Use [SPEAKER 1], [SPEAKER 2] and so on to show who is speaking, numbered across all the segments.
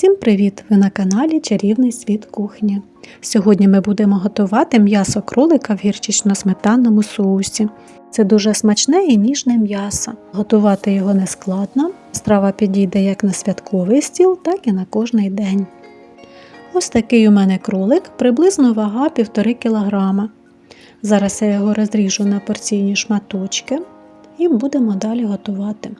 [SPEAKER 1] Усім привіт! Ви на каналі Чарівний світ кухні. Сьогодні ми будемо готувати м'ясо кролика в гірчично-сметанному соусі. Це дуже смачне і ніжне м'ясо. Готувати його не складно. Страва підійде як на святковий стіл, так і на кожний день. Ось такий у мене кролик, приблизно вага 1,5 кг. Зараз я його розріжу на порційні шматочки і будемо далі готувати.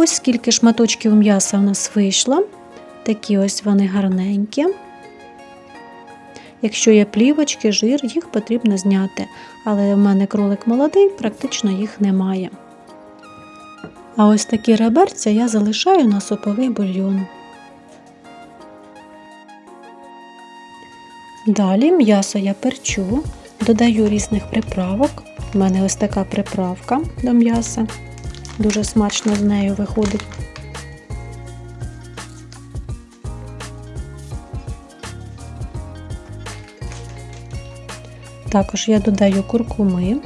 [SPEAKER 1] Ось скільки шматочків м'яса в нас вийшло. Такі ось вони гарненькі. Якщо є плівочки, жир, їх потрібно зняти, але в мене кролик молодий, практично їх немає. А ось такі реберця я залишаю на суповий бульйон. Далі м'ясо я перчу, додаю різних приправок. У мене ось така приправка до м'яса. Дуже смачно з нею виходить. Також я додаю куркуми.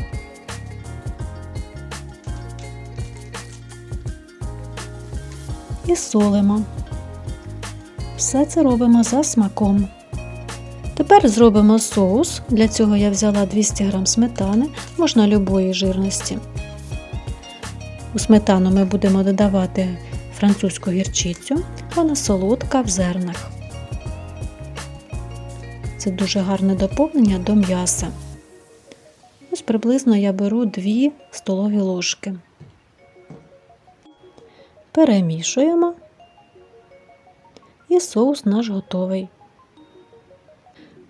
[SPEAKER 1] І солимо. Все це робимо за смаком. Тепер зробимо соус. Для цього я взяла 200 г сметани, можна любої жирності. У сметану ми будемо додавати французьку гірчицю, вона солодка в зернах. Це дуже гарне доповнення до м'яса. Ось приблизно я беру 2 столові ложки. Перемішуємо і соус наш готовий.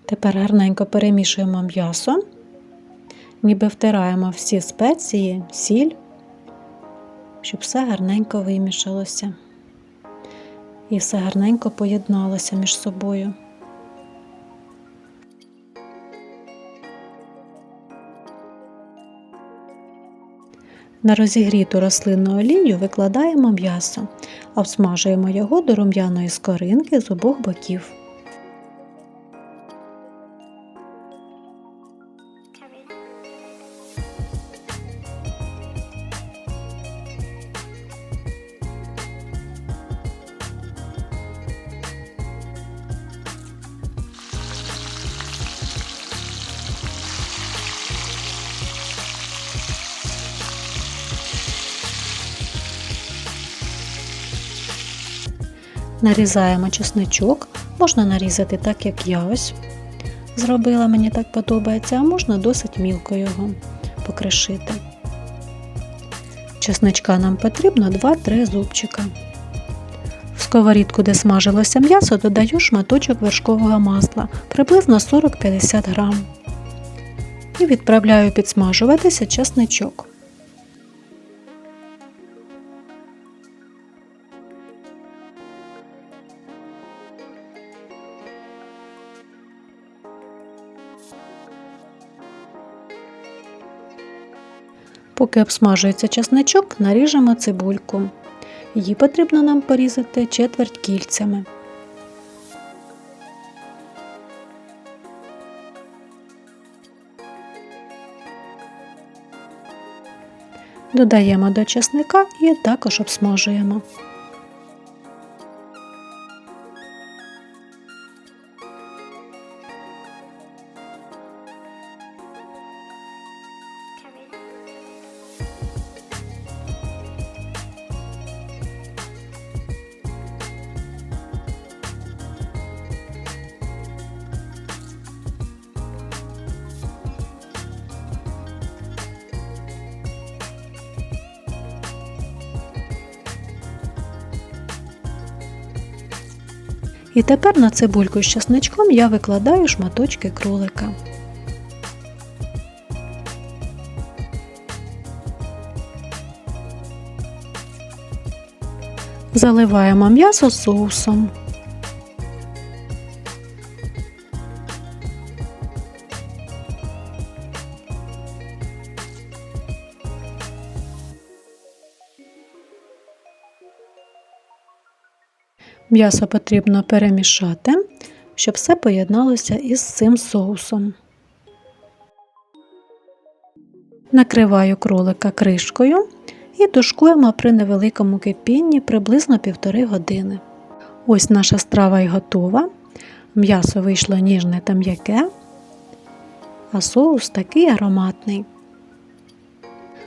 [SPEAKER 1] Тепер гарненько перемішуємо м'ясо, ніби втираємо всі спеції, сіль щоб все гарненько вимішалося і все гарненько поєдналося між собою. На розігріту рослинну олію викладаємо м'ясо, обсмажуємо його до рум'яної скоринки з обох боків. Нарізаємо чесничок, можна нарізати так, як я ось зробила, мені так подобається, а можна досить мілко його покришити. Чесничка нам потрібно 2-3 зубчика. В сковорідку, де смажилося м'ясо, додаю шматочок вершкового масла приблизно 40-50 грам. І відправляю підсмажуватися чесничок. Поки обсмажується чесничок, наріжемо цибульку. Її потрібно нам порізати четверть кільцями. Додаємо до чесника і також обсмажуємо. І тепер на цибульку з чесничком я викладаю шматочки кролика. Заливаємо м'ясо соусом. М'ясо потрібно перемішати, щоб все поєдналося із цим соусом. Накриваю кролика кришкою і тушкуємо при невеликому кипінні приблизно півтори години. Ось наша страва і готова. М'ясо вийшло ніжне та м'яке, а соус такий ароматний.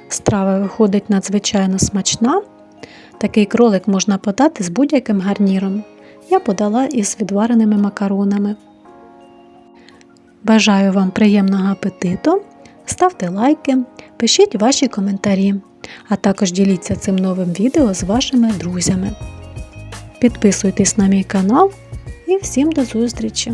[SPEAKER 1] Страва виходить надзвичайно смачна. Такий кролик можна подати з будь-яким гарніром. Я подала із відвареними макаронами. Бажаю вам приємного апетиту. Ставте лайки, пишіть ваші коментарі, а також діліться цим новим відео з вашими друзями. Підписуйтесь на мій канал і всім до зустрічі!